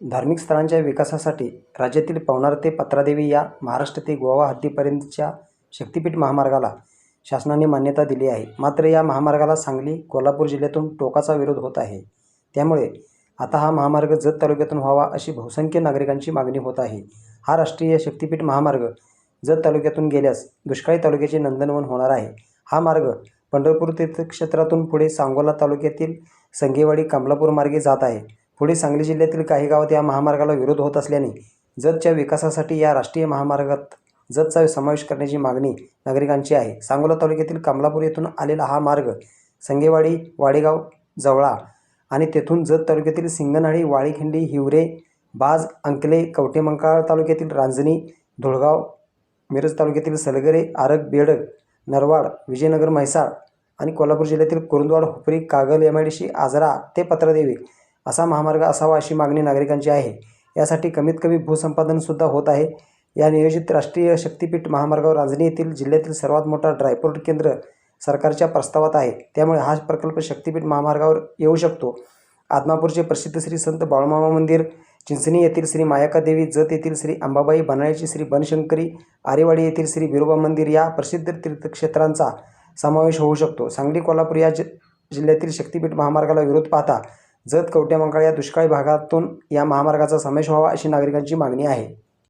धार्मिक स्थळांच्या विकासासाठी राज्यातील पवनार ते पत्रादेवी या महाराष्ट्र ते गोवा हद्दीपर्यंतच्या शक्तिपीठ महामार्गाला शासनाने मान्यता दिली आहे. मात्र या महामार्गाला सांगली कोल्हापूर जिल्ह्यातून टोकाचा विरोध होत आहे. त्यामुळे आता हा महामार्ग जत तालुक्यातून व्हावा अशी बहुसंख्य नागरिकांची मागणी होत आहे. हा राष्ट्रीय शक्तिपीठ महामार्ग जत तालुक्यातून गेल्यास दुष्काळी तालुक्याचे नंदनवन होणार आहे. हा मार्ग पंढरपूर तीर्थक्षेत्रातून पुढे सांगोला तालुक्यातील संगेवाडी कमलापूर मार्गे जात आहे. पुढे सांगली जिल्ह्यातील काही गावात या महामार्गाला विरोध होत असल्याने जतच्या विकासासाठी या राष्ट्रीय महामार्गात जतचा समावेश करण्याची मागणी नागरिकांची आहे. सांगोला तालुक्यातील कमलापूर येथून आलेला हा मार्ग संगेवाडी वाडेगाव जवळा आणि तेथून जत तालुक्यातील सिंगनहाळी वाळीखिंडी हिवरे बाज अंकले कवटेमंकाळ तालुक्यातील रांजणी धुळगाव मिरज तालुक्यातील सलगरे आरग बेडग नरवाड विजयनगर म्हैसाळ आणि कोल्हापूर जिल्ह्यातील Kurundwad Hupari Kagal M I D C Ajara ते पत्रादेवी असा महामार्ग असावा अशी मागणी नागरिकांची आहे. यासाठी कमीत कमी भूसंपादनसुद्धा होत आहे. या नियोजित राष्ट्रीय शक्तिपीठ महामार्गावर रांजणी येथील जिल्ह्यातील सर्वात मोठा ड्रायपोर्ट केंद्र सरकारच्या प्रस्तावात आहे. त्यामुळे हा प्रकल्प शक्तिपीठ महामार्गावर येऊ शकतो. आदमापूरचे प्रसिद्ध श्री संत बाळूमामा मंदिर चिंचणी येथील श्री मायाका देवी जत येथील श्री अंबाबाई बनाळ्याची श्री बनशंकरी आरेवाडी येथील श्री बिरोबा मंदिर या प्रसिद्ध तीर्थक्षेत्रांचा समावेश होऊ शकतो. सांगली कोल्हापूर या जि जिल्ह्यातील शक्तीपीठ महामार्गाला विरोध पाहता जत कवट्यामंकाळ या दुष्काळी भागातून या महामार्गाचा समावेश व्हावा अशी नागरिकांची मागणी आहे.